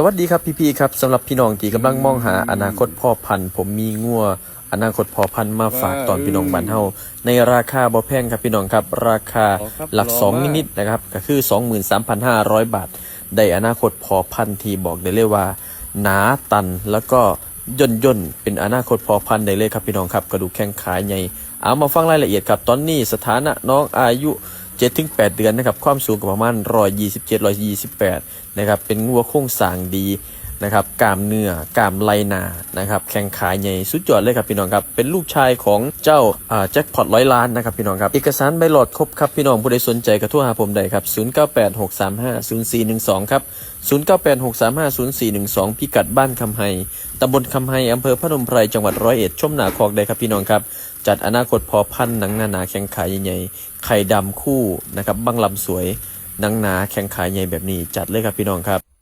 สวัสดีครับพี่ๆครับสำหรับพี่น้องที่กำลังมองหาอนาคตพ่อพันธุ์ผมมีงัวอนาคตพ่อพันธุ์มาฝากตอนพี่น้องบ้านเฮาในราคาบ่แพงครับพี่น้องครับ ราคาหลักสองนิดๆนะครับ ก็คือ 23,500 บาท ได้อนาคตพ่อพันธุ์ที่บอกได้เลยว่า หนาตันแล้วก็ย่นย่นๆเป็นอนาคตพอพันธุ์ได้เลยครับพี่น้องครับ กระดูกแข้งขาใหญ่เอามาฟังรายละเอียดครับตอนนี้สถานะน้องอายุ 7-8เดือนนะครับความสูงก็ประมาณ127 128นะครับเป็นงัวโค้งสางดี นะครับกามเนื้อกามไลนานะครับแข้งขายใหญ่สุดยอดเลยครับพี่น้องครับเป็นลูกชายของเจ้าแจ็คพอตร้อยล้านนะครับพี่น้องครับเอกสารใบหลอดครบครับพี่น้องผู้ใดสนใจก็โทรหาผมได้ครับ 0986350412 ครับ 0986350412 พิกัดบ้านคำไฮตำบลคำไฮอำเภอพนมไพรจังหวัดร้อยเอ็ดชมหนาคอกได้ครับพี่น้องครับ จัดอนาคตพอพันหนังนาหนาแข็งขายใหญ่ไข่ดำคู่นะครับบังลำสวยหนังหนาแข็งขายใหญ่แบบนี้จัดเลยครับพี่น้องครับ